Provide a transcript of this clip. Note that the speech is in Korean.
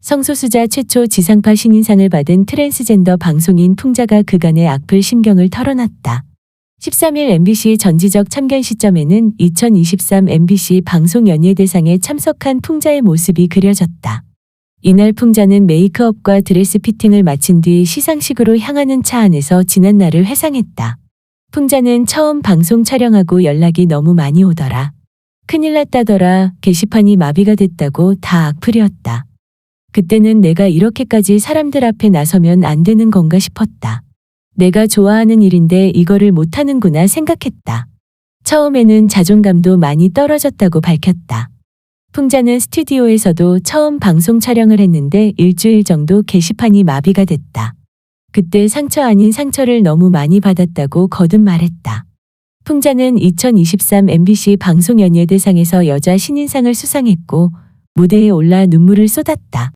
성소수자 최초 지상파 신인상을 받은 트랜스젠더 방송인 풍자가 그간의 악플 심경을 털어놨다. 13일 MBC 전지적 참견 시점에는 2023 MBC 방송연예대상에 참석한 풍자의 모습이 그려졌다. 이날 풍자는 메이크업과 드레스 피팅을 마친 뒤 시상식으로 향하는 차 안에서 지난 날을 회상했다. 풍자는 처음 방송 촬영하고 연락이 너무 많이 오더라. 큰일 났다더라. 게시판이 마비가 됐다고 다 악플이었다. 그때는 내가 이렇게까지 사람들 앞에 나서면 안 되는 건가 싶었다. 내가 좋아하는 일인데 이거를 못하는구나 생각했다. 처음에는 자존감도 많이 떨어졌다고 밝혔다. 풍자는 스튜디오에서도 처음 방송 촬영을 했는데 일주일 정도 게시판이 마비가 됐다. 그때 상처 아닌 상처를 너무 많이 받았다고 거듭 말했다. 풍자는 2023 MBC 방송연예대상에서 여자 신인상을 수상했고 무대에 올라 눈물을 쏟았다.